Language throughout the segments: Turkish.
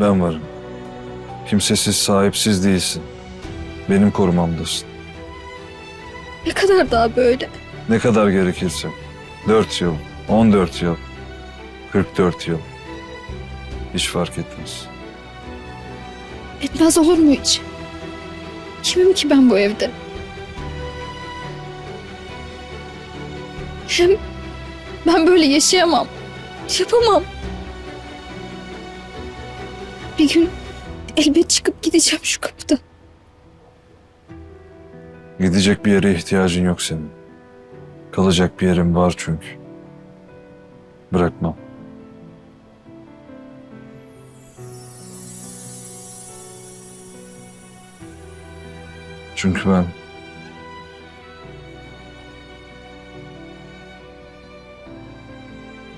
Ben varım. Kimsesiz, sahipsiz değilsin. Benim korumamdasın. Ne kadar daha böyle? Ne kadar gerekirse. Dört yıl, on dört yıl, kırk dört yıl. Hiç fark etmez. Etmez olur mu hiç? Kimim ki ben bu evde? Hem ben böyle yaşayamam. Yapamam. Bir gün elbet çıkıp gideceğim şu kapıdan. Gidecek bir yere ihtiyacın yok senin. Kalacak bir yerin var çünkü. Bırakmam. Çünkü ben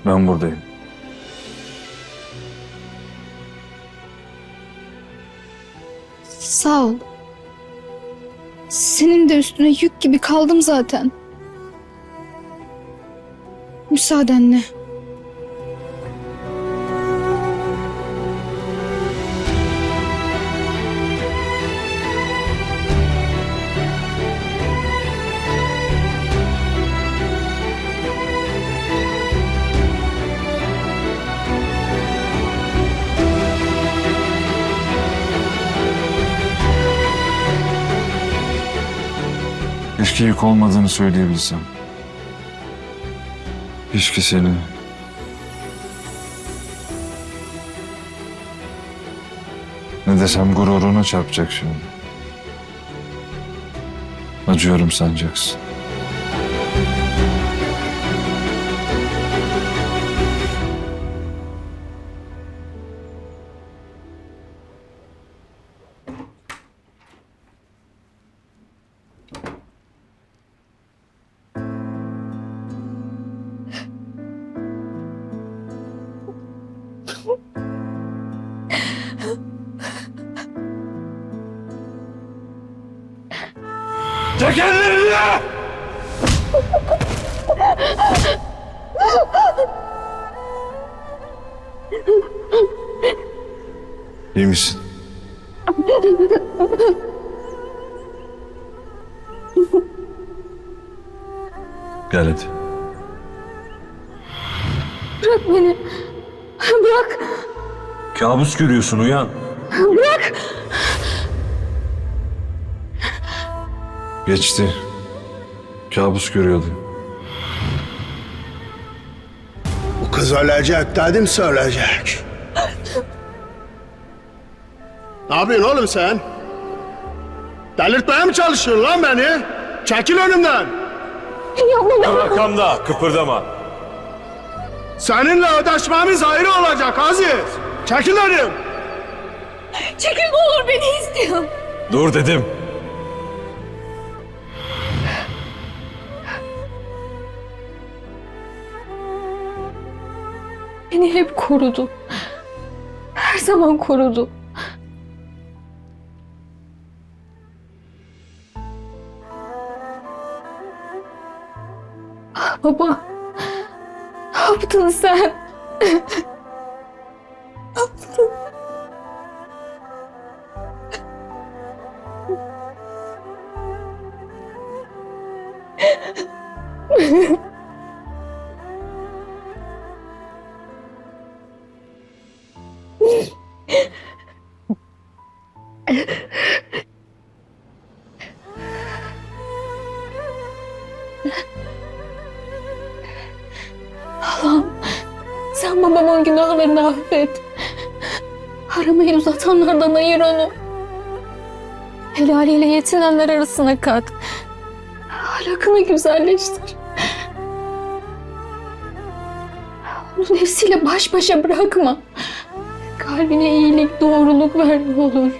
ben buradayım. Sağ ol. Senin de üstüne yük gibi kaldım zaten. Müsaadenle. Keşke yük olmadığını söyleyebilsem. Keşke seni... Ne desem gururuna çarpacak şimdi. Acıyorum sanacaksın. Çek ellerini! İyi misin? Gel hadi. Bırak beni. Bırak. Kabus görüyorsun uyan. Bırak. Geçti. Kabus görüyordum. Bu kız ölecek dedim söyleyecek. ne yapıyorsun oğlum sen? Delirtmeye mi çalışıyorsun lan beni? Çekil önümden. Arkamda kıpırdama. Seninle ödeşmemiz ayrı olacak Aziz. Çekil önüm. Çekil ne olur beni istiyor. Dur dedim. Beni hep korudu. Her zaman korudu. Baba, ne yaptın sen? Ne yaptın? Allah'ım sen babamın günahlarını affet. Aramayı uzatanlardan ayır onu. Helaliyle yetinenler arasına kat. Ahlakını güzelleştir. Onu nefsiyle baş başa bırakma. Kalbine iyilik, doğruluk ver ne olur.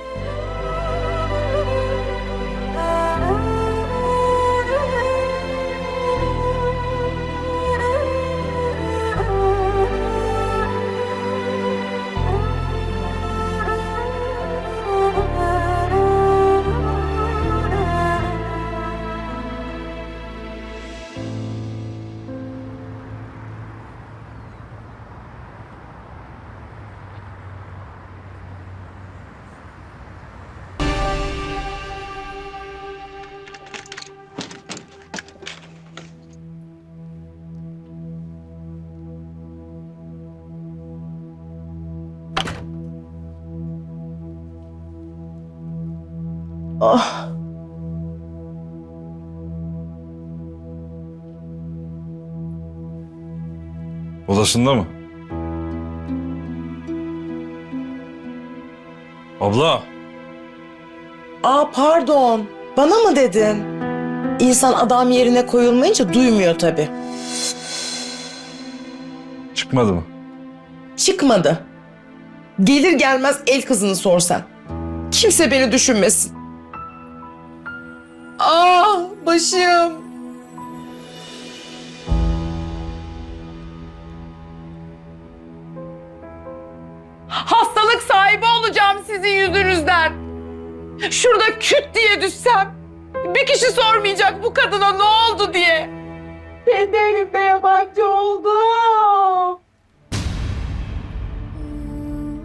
Ah, Odasında mı? Abla. aa pardon. Bana mı dedin? İnsan adam yerine koyulmayınca duymuyor tabii. Çıkmadı mı? Çıkmadı. Gelir gelmez el kızını sorsan. Kimse beni düşünmesin. Başım. Hastalık sahibi olacağım sizin yüzünüzden. Şurada küt diye düşsem. Bir kişi sormayacak bu kadına ne oldu diye. Kendi elimde yabancı oldum.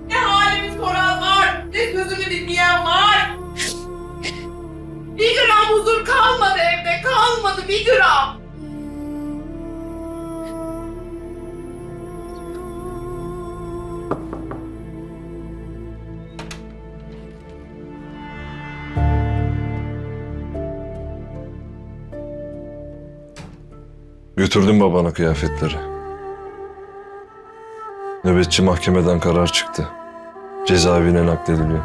Ne halimi soran var, ne sözümü dinleyen var. Bir gram kalmadı bir gram. Götürdüm babana kıyafetleri. Nöbetçi mahkemeden karar çıktı. Cezaevine naklediliyor.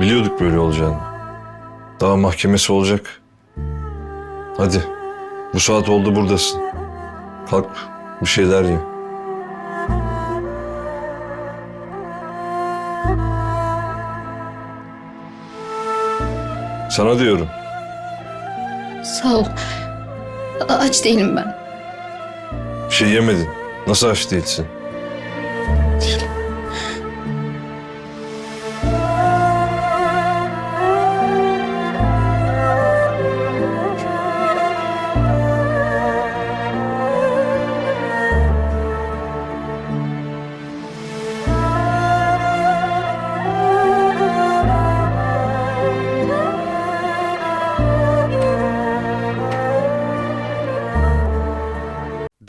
Biliyorduk böyle olacağını. Daha mahkemesi olacak. Hadi. Bu saat oldu buradasın. Kalk bir şeyler ye. Sana diyorum. Sağ ol. A- aç değilim ben. Bir şey yemedin. Nasıl aç değilsin?